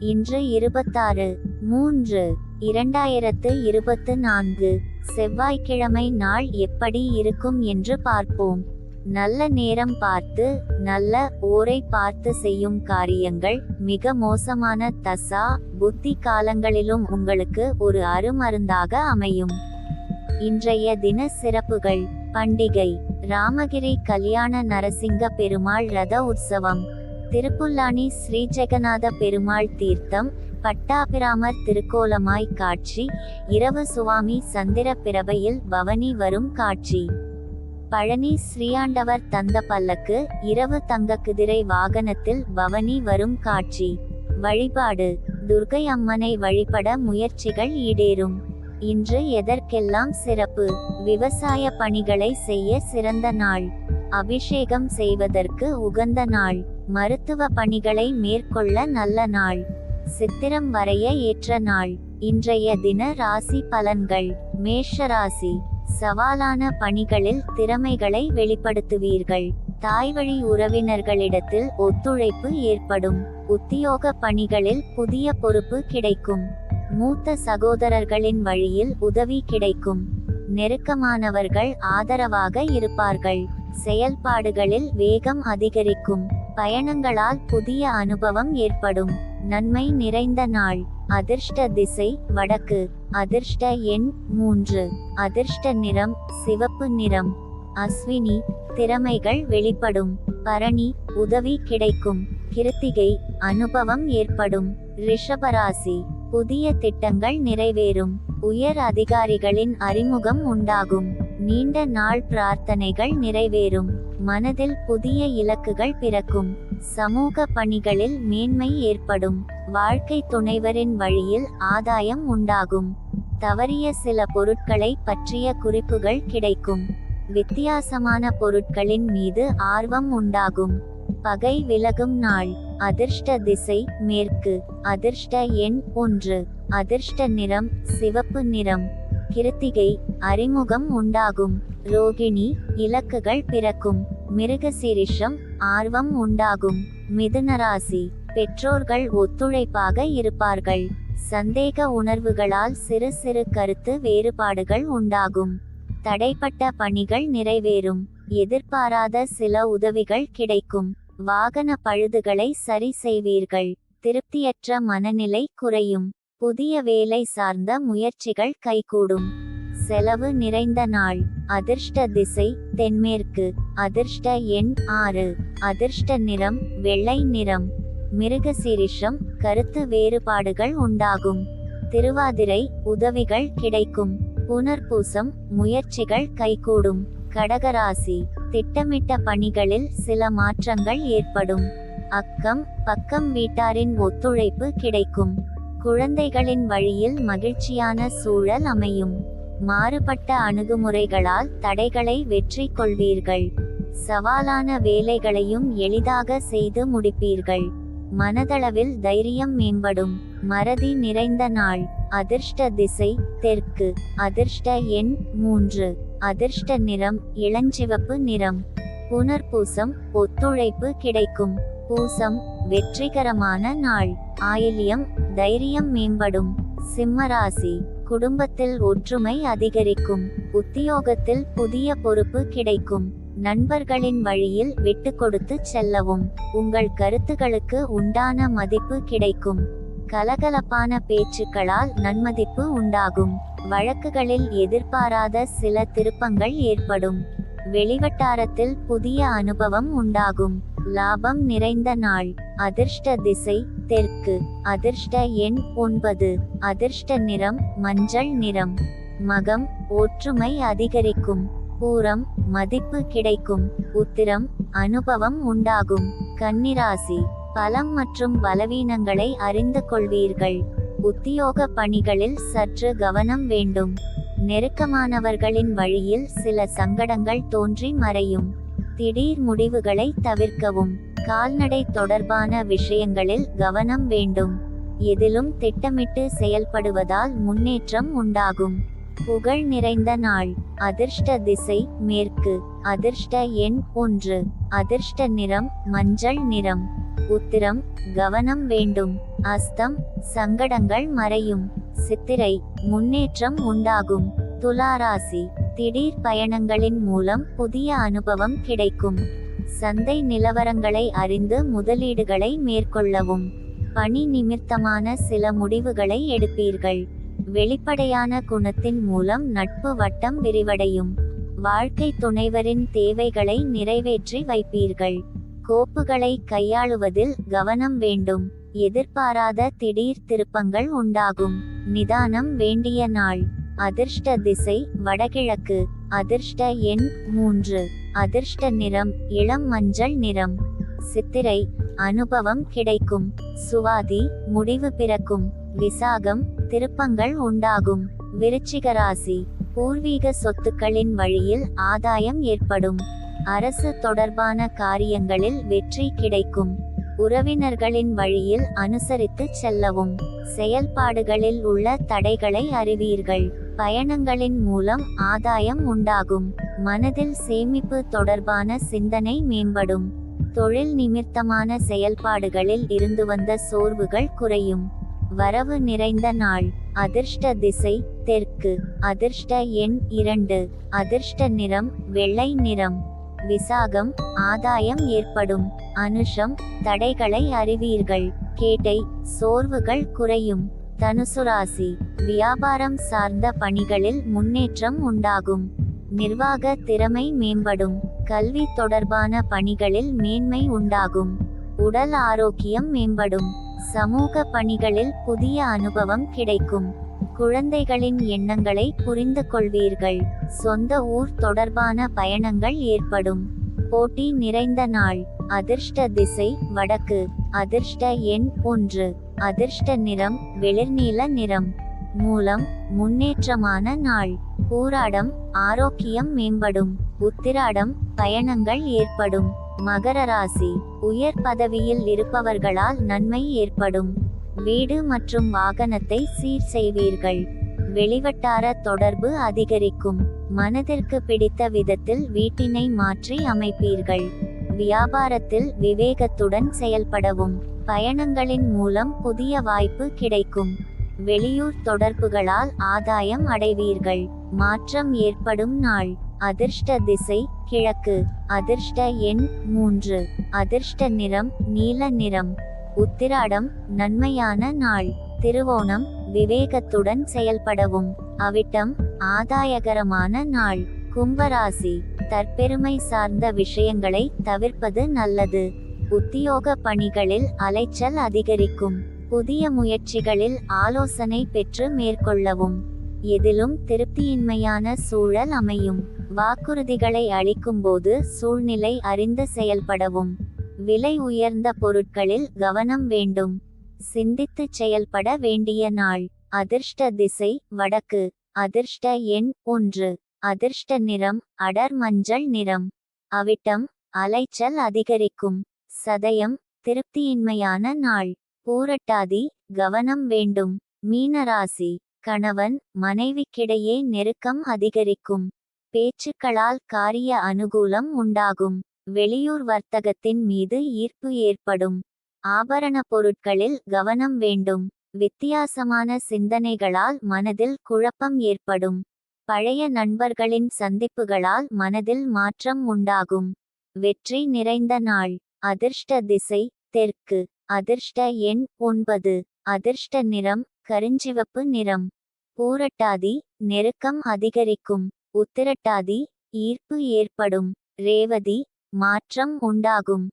இன்று இருபத்தாறு மூன்று இரண்டாயிரத்து இருபத்து நான்கு செவ்வாய்க்கிழமை நாள் எப்படி இருக்கும் என்று பார்ப்போம். நல்ல நேரம் பார்த்து நல்ல ஓரை பார்த்து செய்யும் காரியங்கள் மிக மோசமான தசா புத்தி காலங்களிலும் உங்களுக்கு ஒரு அருமருந்தாக அமையும். இன்றைய தின சிறப்புகள் பண்டிகை ராமகிரி கல்யாண நரசிங்க பெருமாள் ரத உற்சவம். திருப்புல்லானி ஸ்ரீ ஜெகநாத பெருமாள் தீர்த்தம் பட்டாபிராமர் திருக்கோலமாய் காட்சி இரவு சுவாமி சந்திர பிறவையில் பவனி வரும் காட்சி. பழனி ஸ்ரீயாண்டவர் தந்த பல்லக்கு இரவு தங்க குதிரை வாகனத்தில் பவனி வரும் காட்சி. வழிபாடு. துர்கை அம்மனை வழிபட முயற்சிகள் ஈடேறும். இன்று எதற்கெல்லாம் சிறப்பு? விவசாய பணிகளை செய்ய சிறந்த நாள். அபிஷேகம் செய்வதற்கு உகந்த நாள். மருத்துவ பணிகளை மேற்கொள்ள நல்ல நாள். சித்திரம் வரைய ஏற்ற நாள். இன்றைய தின ராசி பலன்கள். மேஷ ராசி. சவாலான பணிகளில் திறமைகளை வெளிப்படுத்துவீர்கள். தாய்வழி உறவினர்களிடத்தில் ஒத்துழைப்பு ஏற்படும். உத்தியோக பணிகளில் புதிய பொறுப்பு கிடைக்கும். மூத்த சகோதரர்களின் வழியில் உதவி கிடைக்கும். நெருக்கமானவர்கள் ஆதரவாக இருப்பார்கள். செயல்பாடுகளில் வேகம் அதிகரிக்கும். பயணங்களால் புதிய அனுபவம் ஏற்படும். நன்மை நிறைந்த நாள். அதிர்ஷ்ட திசை வடக்கு. அதிர்ஷ்ட எண் மூன்று. அதிர்ஷ்ட நிறம் சிவப்பு நிறம். அஸ்வினி திறமைகள் வெளிப்படும். பரணி உதவி கிடைக்கும். கிருத்திகை அனுபவம் ஏற்படும். ரிஷபராசி. புதிய திட்டங்கள் நிறைவேறும். உயர் அதிகாரிகளின் அறிமுகம் உண்டாகும். நீண்ட நாள் பிரார்த்தனைகள் நிறைவேறும். மனதில் புதிய இலக்குகள் பிறக்கும். சமூக பணிகளில் மேன்மை ஏற்படும். வாழ்க்கை துணைவரின் வழியில் ஆதாயம் உண்டாகும். தவறிய சில பொருட்களை பற்றிய குறிப்புகள் கிடைக்கும். வித்தியாசமான பொருட்களின் மீது ஆர்வம் உண்டாகும். பகை விலகும் நாள். அதிர்ஷ்ட திசை மேற்கு. அதிர்ஷ்ட எண் ஒன்று. அதிர்ஷ்ட நிறம் சிவப்பு நிறம். கிருத்திகை அறிமுகம் உண்டாகும். ரோகிணி இலக்குகள் பிறக்கும். மிருகசீரிஷம் ஆர்வம் உண்டாகும். மிதுனராசி பெற்றோர்கள் ஒத்துழைப்பாக இருப்பார்கள். சந்தேக உணர்வுகளால் சிறு சிறு கருத்து வேறுபாடுகள் உண்டாகும். தடைப்பட்ட பணிகள் நிறைவேறும். எதிர்பாராத சில உதவிகள் கிடைக்கும். வாகன பழுதுகளை சரி செய்வீர்கள். திருப்தியற்ற மனநிலை குறையும். புதிய வேலை சார்ந்த முயற்சிகள் கைகூடும். செலவு நிறைந்த நாள். அதிர்ஷ்ட திசை தென்மேற்கு. அதிர்ஷ்ட எண் ஆறு. அதிர்ஷ்ட நிறம் வெள்ளை நிறம். மிருகசீரிஷம் கருத்து வேறுபாடுகள் உண்டாகும். திருவாதிரை உதவிகள் கிடைக்கும். புனர்பூசம் முயற்சிகள் கைகூடும். கடகராசி திட்டமிட்ட பணிகளில் சில மாற்றங்கள் ஏற்படும். அக்கம் பக்கம் வீட்டாரின் ஒத்துழைப்பு கிடைக்கும். குழந்தைகளின் வழியில் மகிழ்ச்சியான சூழல் அமையும். மாறுபட்ட அணுகுமுறைகளால் தடைகளை வெற்றி கொள்வீர்கள். சவாலான வேலைகளையும் எளிதாக செய்து முடிப்பீர்கள். மனதளவில் தைரியம் மேம்படும். மறதி நிறைந்த நாள். அதிர்ஷ்ட திசை தெற்கு. அதிர்ஷ்ட எண் மூன்று. அதிர்ஷ்ட நிறம் இளஞ்சிவப்பு நிறம். புனர்பூசம் ஒத்துழைப்பு கிடைக்கும். பூசம் வெற்றிகரமான நாள். ஆயில்யம் தைரியம் மேம்படும். சிம்மராசி குடும்பத்தில் ஒற்றுமை அதிகரிக்கும் உத்தியோகத்தில் புதிய பொறுப்பு கிடைக்கும். நண்பர்களின் வழியில் விட்டு கொடுத்து செல்லவும் உங்கள் கருத்துகளுக்கு உண்டான மதிப்பு கிடைக்கும். கலகலப்பான பேச்சுக்களால் நன்மதிப்பு உண்டாகும். வழக்குகளில் எதிர்பாராத சில திருப்பங்கள் ஏற்படும். வெளிவட்டாரத்தில் புதிய அனுபவம் உண்டாகும். லாபம் நிறைந்த நாள். அதிர்ஷ்ட திசை தெற்கு. அதிர்ஷ்ட எண் ஒன்பது. அதிர்ஷ்ட நிறம் மஞ்சள் நிறம். மகம் ஒற்றுமை அதிகரிக்கும். பூரம் மதிப்பு கிடைக்கும். உத்திரம் அனுபவம் உண்டாகும். கன்னிராசி பலம் மற்றும் பலவீனங்களை அறிந்து கொள்வீர்கள். உத்தியோக பணிகளில் சற்று கவனம் வேண்டும். நெருக்கமானவர்களின் வழியில் சில சங்கடங்கள் தோன்றி மறையும். திடீர் முடிவுகளை தவிர்க்கவும். கால்நடை தொடர்பான விஷயங்களில் கவனம் வேண்டும். எதிலும் திட்டமிட்டு செயல்படுவதால் முன்னேற்றம் உண்டாகும். புகழ் நிறைந்த நாள். அதிர்ஷ்ட திசை மேற்கு. அதிர்ஷ்ட எண் ஒன்று. அதிர்ஷ்ட நிறம் மஞ்சள் நிறம். உத்திரம் கவனம் வேண்டும். அஸ்தம் சங்கடங்கள் மறையும். சித்திரை முன்னேற்றம் உண்டாகும். துலாராசி திடீர் பயணங்களின் மூலம் புதிய அனுபவம் கிடைக்கும். சந்தை நிலவரங்களை அறிந்து முதலீடுகளை மேற்கொள்ளவும். பணி நிமித்தமான சில முடிவுகளை எடுப்பீர்கள். வெளிப்படையான குணத்தின் மூலம் நட்பு வட்டம் விரிவடையும். வாழ்க்கை துணைவரின் தேவைகளை நிறைவேற்றி வைப்பீர்கள். கோப்புகளை கையாளுவதில் கவனம் வேண்டும். எதிர்பாராத திடீர் திருப்பங்கள் உண்டாகும். நிதானம் வேண்டிய நாள். அதிர்ஷ்ட திசை வடகிழக்கு. அதிர்ஷ்ட எண் மூன்று. அதிர்ஷ்ட நிறம் இளம் மஞ்சள் நிறம். சித்திரை அனுபவம் கிடைக்கும். சுவாதி முடிவு பிறக்கும். விசாகம் திருப்பங்கள் உண்டாகும். விருச்சிக ராசி பூர்வீக சொத்துக்களின் வழியில் ஆதாயம் ஏற்படும். அரசு தொடர்பான காரியங்களில் வெற்றி கிடைக்கும். உறவினர்களின் வழியில் அனுசரித்து செல்லவும். செயல்பாடுகளில் உள்ள தடைகளை அறிவீர்கள். பயணங்களின் மூலம் ஆதாயம் உண்டாகும். மனதில் சேமிப்பு தொடர்பான சிந்தனை மேம்படும். தொழில் நிமித்தமான செயல்பாடுகளில் இருந்து வந்த சோர்வுகள் குறையும். வரவு நிறைந்த நாள். அதிர்ஷ்ட திசை தெற்கு. அதிர்ஷ்ட எண் இரண்டு. அதிர்ஷ்ட நிறம் வெள்ளை நிறம். விசாகம் ஆதாயம் ஏற்படும். அனுஷம் தடைகளை அறிவீர்கள். கேட்டை சோர்வுகள் குறையும். தனுசு ராசி வியாபாரம் சார்ந்த பணிகளில் முன்னேற்றம் உண்டாகும். நிர்வாக திறமை மேம்படும். கல்வி தொடர்பான பணிகளில் மேன்மை உண்டாகும். உடல் ஆரோக்கியம் மேம்படும். சமூக பணிகளில் புதிய அனுபவம் கிடைக்கும். குழந்தைகளின் எண்ணங்களை புரிந்து கொள்வீர்கள். சொந்த ஊர் தொடர்பான பயணங்கள் ஏற்படும். போட்டி நிறைந்த நாள். அதிர்ஷ்ட திசை வடக்கு. அதிர்ஷ்ட எண் ஒன்று. அதிர்ஷ்ட நிறம் வெளிர்நீல நிறம். மூலம் முன்னேற்றமான நாள். பூராடம் ஆரோக்கியம் மேம்படும். உத்திராடம் பயணங்கள் ஏற்படும். மகர ராசி உயர் பதவியில் இருப்பவர்களால் நன்மை ஏற்படும். வீடு மற்றும் வாகனத்தை சீர் செய்வீர்கள். வெளிவட்டார தொடர்பு அதிகரிக்கும். மனதிற்கு பிடித்த விதத்தில் வீட்டினை மாற்றி அமைப்பீர்கள். வியாபாரத்தில் விவேகத்துடன் செயல்படவும். பயணங்களின் மூலம் புதிய வாய்ப்பு கிடைக்கும். வெளியூர் தொடர்புகளால் ஆதாயம் அடைவீர்கள். மாற்றம் ஏற்படும் நாள். அதிர்ஷ்ட திசை கிழக்கு. அதிர்ஷ்ட எண் மூன்று. அதிர்ஷ்ட நிறம் நீல நிறம். உத்திராடம் நன்மையான நாள். திருவோணம் விவேகத்துடன் செயல்படவும். அவிட்டம் ஆதாயகரமான நாள். கும்பராசி. தற்பெருமை சார்ந்த விஷயங்களை தவிர்ப்பது நல்லது. உத்தியோக பணிகளில் அலைச்சல் அதிகரிக்கும். புதிய முயற்சிகளில் ஆலோசனை பெற்று மேற்கொள்ளவும். எதிலும் திருப்தியின்மையான சூழல் அமையும். வாக்குறுதிகளை அளிக்கும்போது சூழ்நிலை அறிந்து செயல்படவும். விலை உயர்ந்த பொருட்களில் கவனம் வேண்டும். சிந்தித்து செயல்பட வேண்டிய நாள். அதிர்ஷ்ட திசை வடக்கு. அதிர்ஷ்ட எண் ஒன்று. அதிர்ஷ்ட நிறம் அடர் மஞ்சள் நிறம். அவிட்டம் அலைச்சல் அதிகரிக்கும். சதயம் திருப்தியின்மையான நாள். பூரட்டாதி கவனம் வேண்டும். மீனராசி கணவன் மனைவிக்கிடையே நெருக்கம் அதிகரிக்கும். பேச்சுக்களால் காரிய அனுகூலம் உண்டாகும். வெளியூர் வர்த்தகத்தின் மீது ஈர்ப்பு ஏற்படும். ஆபரண பொருட்களில் கவனம் வேண்டும். வித்தியாசமான சிந்தனைகளால் மனதில் குழப்பம் ஏற்படும். பழைய நண்பர்களின் சந்திப்புகளால் மனதில் மாற்றம் உண்டாகும். வெற்றி நிறைந்த நாள். அதிர்ஷ்ட திசை தெற்கு அதிர்ஷ்ட எண் ஒன்பது அதிர்ஷ்ட நிறம் கருஞ்சிவப்பு நிறம். பூரட்டாதி நெருக்கம் அதிகரிக்கும். உத்திரட்டாதி ஈர்ப்பு ஏற்படும். ரேவதி மாற்றம் உண்டாகும்.